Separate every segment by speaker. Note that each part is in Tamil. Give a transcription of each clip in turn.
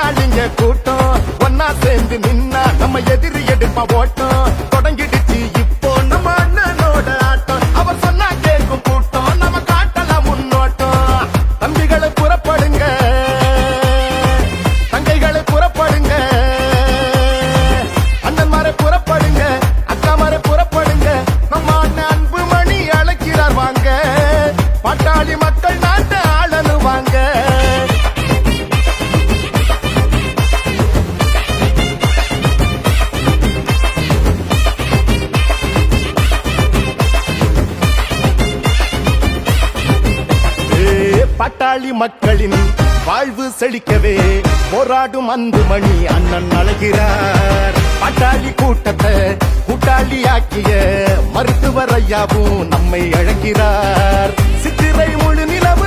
Speaker 1: கூட்டாளிங்க கூட்டம். ஒன்னா சேர்ந்து நின்னா நம்ம எதிரி எடுப்பா ஓட்டம். பாட்டாளி மக்களின் வாழ்வு செழிக்கவே போராடும் அன்புமணி அண்ணன் அழகிறார். பாட்டாளி கூட்டத்தை கூட்டாளியாக்கிய மருத்துவர் ஐயாவும் நம்மை அழகிறார் சித்திரை முழு நிலவு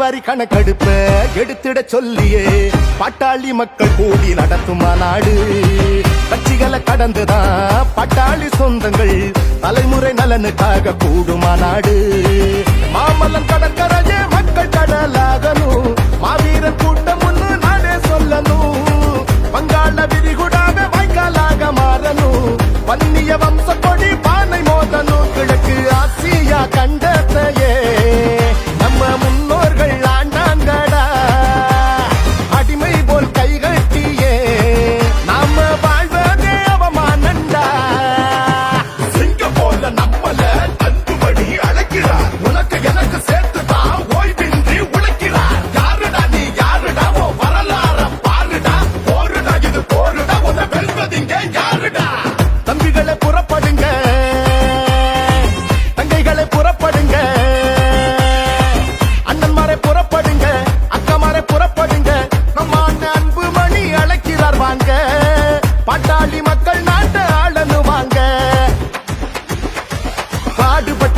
Speaker 1: வரி கணக்கெடுப்ப எடுத்திட சொல்லியே. பட்டாளி மக்கள் கூடி நடத்தும் மாநாடு கட்சிகளை கடந்துதான் பட்டாளி சொந்தங்கள் தலைமுறை நலனுக்காக கூடும் மாநாடு மாமல்லம் கடற்கரையே மக்கள் கடலாகணும். மாவீரன் கூட்டம்